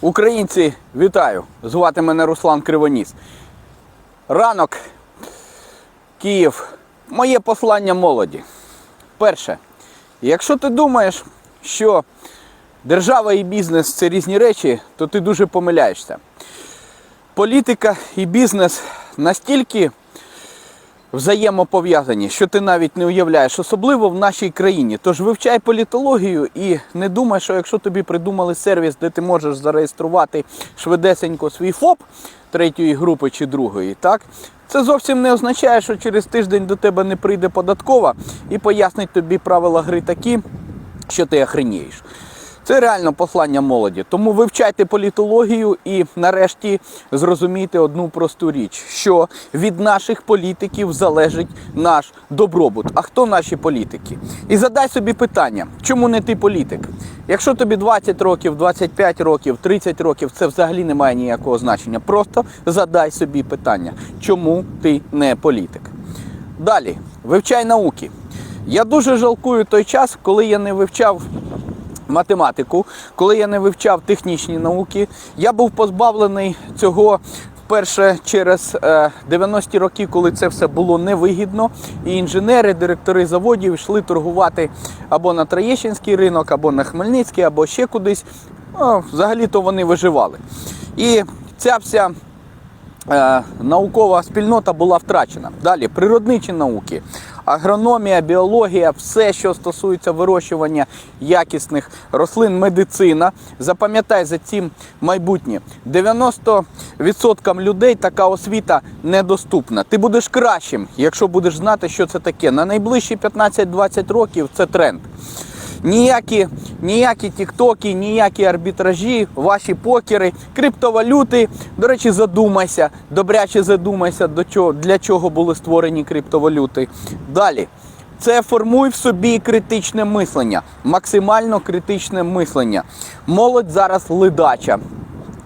Українці, вітаю! Звати мене Руслан Кривоніс. Ранок, Київ. Моє послання молоді. Перше, якщо ти думаєш, що держава і бізнес це різні речі, то ти дуже помиляєшся. Політика і бізнес настільки взаємопов'язані, що ти навіть не уявляєш, особливо в нашій країні. Тож вивчай політологію і не думай, що якщо тобі придумали сервіс, де ти можеш зареєструвати швидесенько свій ФОП третьої групи чи другої, так? Це зовсім не означає, що через тиждень до тебе не прийде податкова і пояснить тобі правила гри такі, що ти охренієш. Це реально послання молоді. Тому вивчайте політологію і нарешті зрозумійте одну просту річ, що від наших політиків залежить наш добробут. А хто наші політики? І задай собі питання, чому не ти політик? Якщо тобі 20 років, 25 років, 30 років, це взагалі не має ніякого значення. Просто задай собі питання, чому ти не політик. Далі, вивчай науки. Я дуже жалкую той час, коли я не вивчав математику, коли я не вивчав технічні науки, я був позбавлений цього. Вперше через е, 90-ті роки, коли це все було невигідно, і інженери, директори заводів йшли торгувати або на Троєщинський ринок, або на Хмельницький, або ще кудись. Ну, взагалі-то вони виживали. І ця вся е, наукова спільнота була втрачена. Далі природничі науки, агрономія, біологія, все, що стосується вирощування якісних рослин, медицина. Запам'ятай за цим майбутнє. 90% людей така освіта недоступна. Ти будеш кращим, якщо будеш знати, що це таке. На найближчі 15-20 років це тренд. Ніякі, ніякі тіктоки, ніякі арбітражі, ваші покери, криптовалюти. До речі, задумайся, добряче задумайся, до чого, для чого були створені криптовалюти. Далі. Це формуй в собі критичне мислення, максимально критичне мислення. Молодь зараз ледача.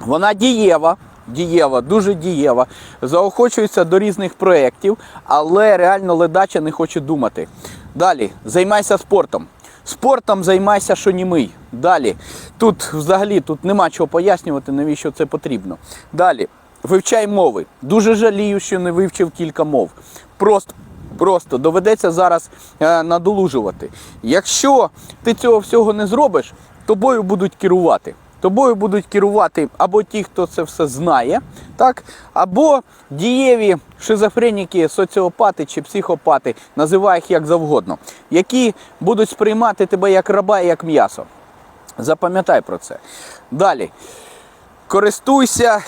Вона дієва, дієва, дуже дієва, заохочується до різних проєктів, але реально ледача не хоче думати. Далі, займайся спортом. Спортом займайся, що німий. Далі. Тут взагалі тут нема чого пояснювати, навіщо це потрібно. Далі. Вивчай мови. Дуже жалію, що не вивчив кілька мов. Просто. Просто доведеться зараз е, надолужувати. Якщо ти цього всього не зробиш, тобою будуть керувати. Тобою будуть керувати або ті, хто це все знає, так, або дієві шизофреніки, соціопати чи психопати, називай їх як завгодно, які будуть сприймати тебе як раба і як м'ясо. Запам'ятай про це. Далі. Користуйся,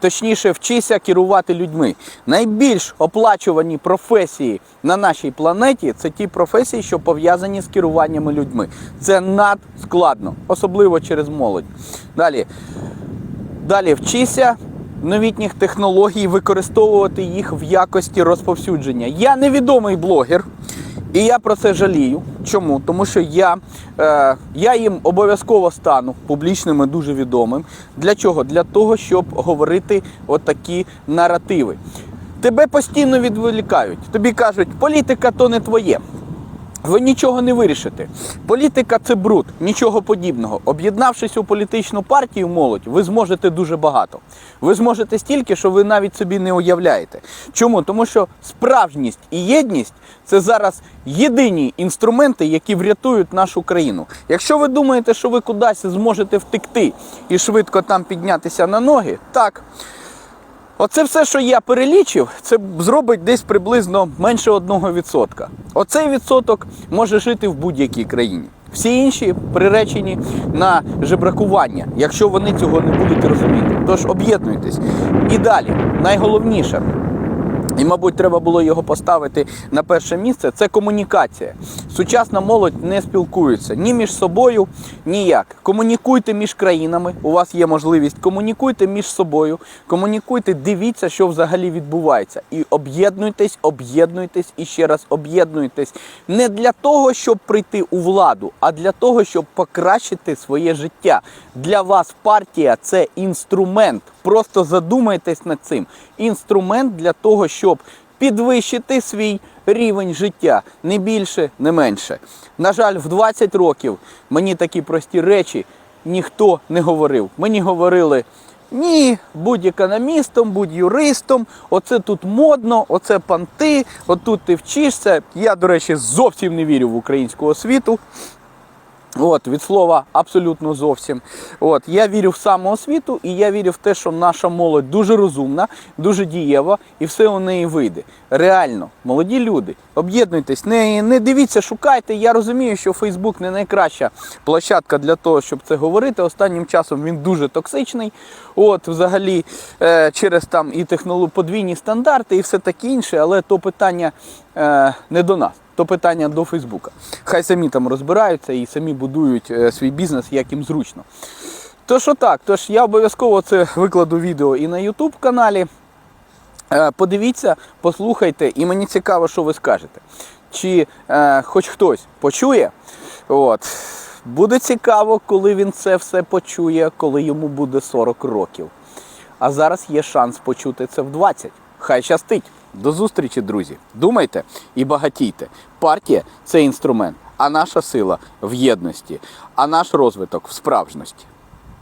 точніше, вчися керувати людьми. Найбільш оплачувані професії на нашій планеті це ті професії, що пов'язані з керуваннями людьми. Це надскладно, особливо через молодь. Далі. Далі вчися новітніх технологій, використовувати їх в якості розповсюдження. Я невідомий блогер. І я про це жалію. Чому? Тому що я, е, я їм обов'язково стану публічним і дуже відомим. Для чого? Для того, щоб говорити отакі наративи. Тебе постійно відволікають. Тобі кажуть, політика то не твоє. Ви нічого не вирішите. Політика це бруд, нічого подібного. Об'єднавшись у політичну партію молодь, ви зможете дуже багато. Ви зможете стільки, що ви навіть собі не уявляєте. Чому? Тому що справжність і єдність це зараз єдині інструменти, які врятують нашу країну. Якщо ви думаєте, що ви кудись зможете втекти і швидко там піднятися на ноги, так. Оце все, що я перелічив, це зробить десь приблизно менше 1%. Оцей відсоток може жити в будь-якій країні. Всі інші приречені на жебракування, якщо вони цього не будуть розуміти. Тож об'єднуйтесь. І далі, найголовніше. І, мабуть, треба було його поставити на перше місце. Це комунікація. Сучасна молодь не спілкується ні між собою, ніяк. Комунікуйте між країнами. У вас є можливість. Комунікуйте між собою, комунікуйте, дивіться, що взагалі відбувається. І об'єднуйтесь, об'єднуйтесь і ще раз об'єднуйтесь. Не для того, щоб прийти у владу, а для того, щоб покращити своє життя. Для вас партія це інструмент. Просто задумайтесь над цим. Інструмент для того, щоб підвищити свій рівень життя, не більше, не менше. На жаль, в 20 років мені такі прості речі ніхто не говорив. Мені говорили. Ні, будь економістом, будь юристом, оце тут модно, оце панти, отут ти вчишся. Я, до речі, зовсім не вірю в українську освіту. От, від слова абсолютно зовсім. От, я вірю в самоосвіту і я вірю в те, що наша молодь дуже розумна, дуже дієва і все у неї вийде. Реально, молоді люди, об'єднуйтесь, не, не дивіться, шукайте. Я розумію, що Фейсбук не найкраща площадка для того, щоб це говорити. Останнім часом він дуже токсичний. От, взагалі, е, через там і технолог... подвійні стандарти, і все таке інше, але то питання е, не до нас. То питання до Фейсбука. Хай самі там розбираються і самі будують е, свій бізнес, як їм зручно. Тож отак, тож я обов'язково це викладу відео і на YouTube каналі. Е, Подивіться, послухайте, і мені цікаво, що ви скажете. Чи е, хоч хтось почує. От. Буде цікаво, коли він це все почує, коли йому буде 40 років. А зараз є шанс почути це в 20. Хай щастить. До зустрічі, друзі. Думайте і багатійте. Партія це інструмент, а наша сила в єдності, а наш розвиток в справжності.